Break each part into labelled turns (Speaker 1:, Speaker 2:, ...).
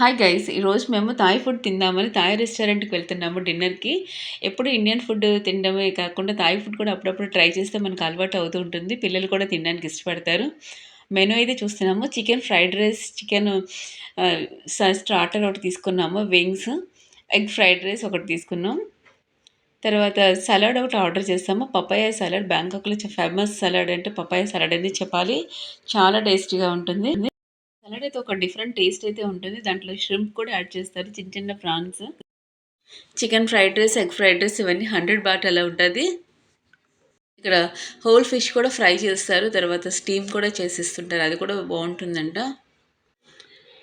Speaker 1: Hi guys ఈరోజు మేము Thai food తిందామని థాయ్ రెస్టారెంట్కి వెళ్తున్నాము డిన్నర్కి ఎప్పుడు ఇండియన్ ఫుడ్ తినడమే కాకుండా థాయ్ ఫుడ్ కూడా అప్పుడప్పుడు ట్రై చేస్తే మనకు అలవాటు అవుతూ ఉంటుంది. పిల్లలు కూడా తినడానికి ఇష్టపడతారు. మెనూ అయితే చూస్తున్నాము. Chicken fried rice chicken starter ఒకటి తీసుకున్నాము. వింగ్స్ ఎగ్ ఫ్రైడ్ రైస్ ఒకటి తీసుకున్నాం. తర్వాత సలాడ్ ఒకటి ఆర్డర్ చేస్తాము. పపాయ సలాడ్ బ్యాంకాక్లో ఫేమస్ సలాడ్ అంటే పపాయ సలాడ్ అనేది చెప్పాలి. చాలా టేస్టీగా ఉంటుంది. అలానే అయితే ఒక డిఫరెంట్ టేస్ట్ అయితే ఉంటుంది. దాంట్లో ష్రింప్ కూడా యాడ్ చేస్తారు. చిన్న చిన్న prawns chicken fried rice egg fried rice ఇవన్నీ హండ్రెడ్ బాట్ అలా ఉంటుంది. ఇక్కడ హోల్ ఫిష్ కూడా ఫ్రై చేస్తారు. తర్వాత స్టీమ్ కూడా చేసిస్తుంటారు. అది కూడా బాగుంటుందంట.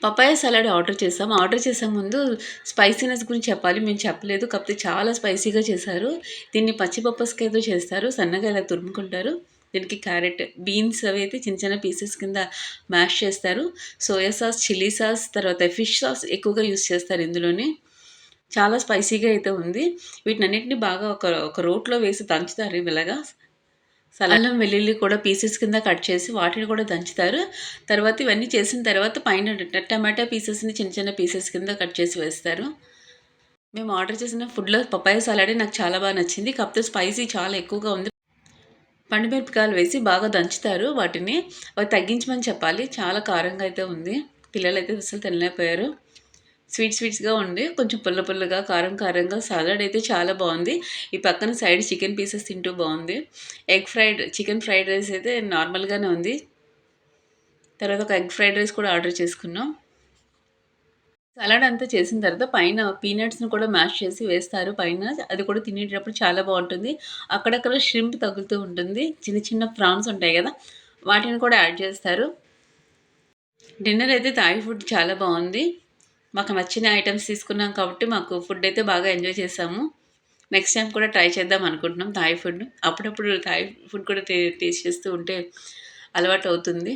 Speaker 1: పపాయ సలాడ్ ఆర్డర్ చేసాం. ఆర్డర్ చేసే ముందు స్పైసీనెస్ గురించి చెప్పాలి. మేము చెప్పలేదు. కాకపోతే చాలా స్పైసీగా చేశారు. దీన్ని పచ్చిపప్పస్కేదో చేస్తారు. సన్నగా ఇలా తురుముకుంటారు. దీనికి క్యారెట్ బీన్స్ అవి అయితే చిన్న చిన్న పీసెస్ కింద మ్యాష్ చేస్తారు. సోయా సాస్ చిల్లీ సాస్ తర్వాత ఫిష్ సాస్ ఎక్కువగా యూస్ చేస్తారు ఇందులోనే. చాలా స్పైసీగా అయితే ఉంది. వీటినన్నింటినీ బాగా ఒక ఒక రోట్లో వేసి దంచుతారు ఇలాగా. అల్లం వెల్లుల్లి కూడా పీసెస్ కింద కట్ చేసి వాటిని కూడా దంచుతారు. తర్వాత ఇవన్నీ చేసిన తర్వాత పైన టమాటా పీసెస్ని చిన్న చిన్న పీసెస్ కింద కట్ చేసి వేస్తారు. మేము ఆర్డర్ చేసిన ఫుడ్లో పప్పాయ సలాడే నాకు చాలా బాగా నచ్చింది. కాకపోతే స్పైసీ చాలా ఎక్కువగా ఉంది. పండుమిరపకాయలు వేసి బాగా దంచుతారు. వాటిని అవి తగ్గించమని చెప్పాలి. చాలా కారంగా అయితే ఉంది. పిల్లలు అయితే అసలు తినలేకపోయారు. స్వీట్ స్వీట్స్గా ఉండి కొంచెం పుల్ల పుల్లగా కారం కారంగా సాలడ్ అయితే చాలా బాగుంది. ఈ పక్కన సైడ్ చికెన్ పీసెస్ తింటూ బాగుంది. Egg fried chicken fried rice అయితే నార్మల్గానే ఉంది. తర్వాత ఒక ఎగ్ ఫ్రైడ్ రైస్ కూడా ఆర్డర్ చేసుకున్నాం. సలాడ్ అంతా చేసిన తర్వాత పైన పీనట్స్ని కూడా మ్యాష్ చేసి వేస్తారు. పైన అది కూడా తినేటప్పుడు చాలా బాగుంటుంది. అక్కడక్కడ షింప్ తగులుతూ ఉంటుంది. చిన్న చిన్న ప్రాన్స్ ఉంటాయి కదా వాటిని కూడా యాడ్ చేస్తారు. డిన్నర్ అయితే థాయి ఫుడ్ చాలా బాగుంది. మాకు నచ్చిన ఐటమ్స్ తీసుకున్నాం కాబట్టి మాకు ఫుడ్ అయితే బాగా ఎంజాయ్ చేసాము. నెక్స్ట్ టైం కూడా ట్రై చేద్దాం అనుకుంటున్నాం థాయి ఫుడ్. అప్పుడప్పుడు థాయి ఫుడ్ కూడా టేస్ట్ చేస్తూ ఉంటే అలవాటు అవుతుంది.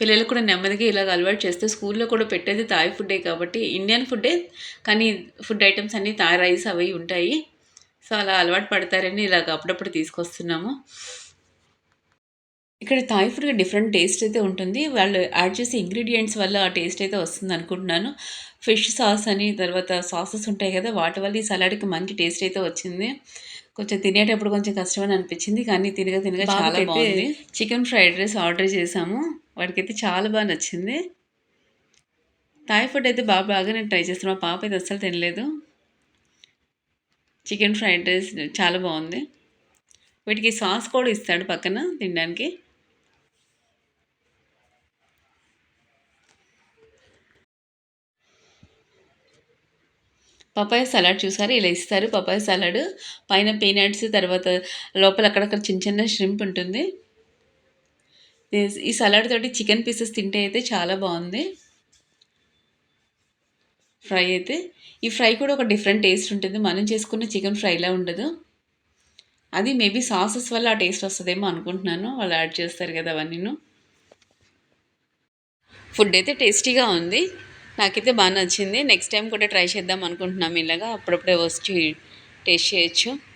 Speaker 1: పిల్లలకు కూడా నెమ్మదిగా ఇలాగ అలవాటు చేస్తే స్కూల్లో కూడా పెట్టేది థాయ్ ఫుడ్డే కాబట్టి ఇండియన్ ఫుడ్డే కానీ ఫుడ్ ఐటమ్స్ అన్నీ థాయ్ రైస్ అవి ఉంటాయి. సో అలా అలవాటు పడతారని ఇలాగ అప్పుడప్పుడు తీసుకొస్తున్నాము. ఇక్కడ థాయ్ ఫుడ్గా డిఫరెంట్ టేస్ట్ అయితే ఉంటుంది. వాళ్ళు యాడ్ చేసే ఇంగ్రీడియంట్స్ వల్ల ఆ టేస్ట్ అయితే వస్తుంది అనుకుంటున్నాను. ఫిష్ సాస్ అని తర్వాత సాసెస్ ఉంటాయి కదా వాటి వల్ల ఈ సలాడ్కి మంచి టేస్ట్ అయితే వచ్చింది. కొంచెం తినేటప్పుడు కొంచెం కష్టమని అనిపించింది కానీ తినగా తినగా చాలా బాగుంది. చికెన్ ఫ్రైడ్ రైస్ ఆర్డర్ చేసాము. వాడికైతే చాలా బాగా నచ్చింది. థాయ్ ఫుడ్ అయితే బాగా బాగా నేను ట్రై చేస్తాను మా పాప అయితే అస్సలు తినలేదు. చికెన్ ఫ్రైడ్ రైస్ చాలా బాగుంది. వీటికి సాస్ కూడా ఇస్తాడు పక్కన తినడానికి. పపాయ సలాడ్ చూసారు? ఇలా ఇస్తారు. పపాయ సలాడ్ పైన పీనట్స్ తర్వాత లోపల అక్కడక్కడ చిన్న చిన్న ష్రింప్ ఉంటుంది. ఈ సలాడ్ తోటి చికెన్ పీసెస్ తింటే అయితే చాలా బాగుంది. ఫ్రై అయితే. ఈ ఫ్రై కూడా ఒక డిఫరెంట్ టేస్ట్ ఉంటుంది. మనం చేసుకున్న చికెన్ ఫ్రైలా ఉండదు. అది మేబీ సాసెస్ వల్ల ఆ టేస్ట్ వస్తుందేమో అనుకుంటున్నాను. వాళ్ళు యాడ్ చేస్తారు కదా అవన్నీ ఫుడ్ అయితే టేస్టీగా ఉంది. నాకైతే బాగా నచ్చింది. నెక్స్ట్ టైం కూడా ట్రై చేద్దాం అనుకుంటున్నాం ఇలాగా. అప్పుడప్పుడే వచ్చి టేస్ట్ చేయొచ్చు.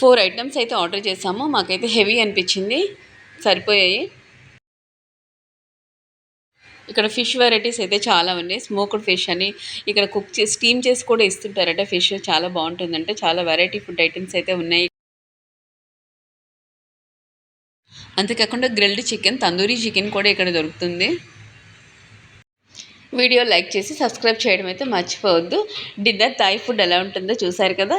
Speaker 1: ఫోర్ ఐటమ్స్ అయితే ఆర్డర్ చేసాము మాకైతే హెవీ అనిపించింది. సరిపోయాయి. ఇక్కడ ఫిష్ వెరైటీస్ అయితే చాలా ఉన్నాయి. స్మోక్డ్ ఫిష్ అని ఇక్కడ కుక్ చేసి స్టీమ్ చేసి కూడా ఇస్తుంటారట ఫిష్. చాలా బాగుంటుందంటే. చాలా వెరైటీ ఫుడ్ ఐటమ్స్ అయితే ఉన్నాయి. అంతేకాకుండా గ్రిల్డ్ చికెన్ తందూరీ చికెన్ కూడా ఇక్కడ దొరుకుతుంది. వీడియో లైక్ చేసి సబ్స్క్రైబ్ చేయడం అయితే మర్చిపోవద్దు. డిన్నర్ థాయ్ ఫుడ్ ఎలా ఉంటుందో చూసారు కదా?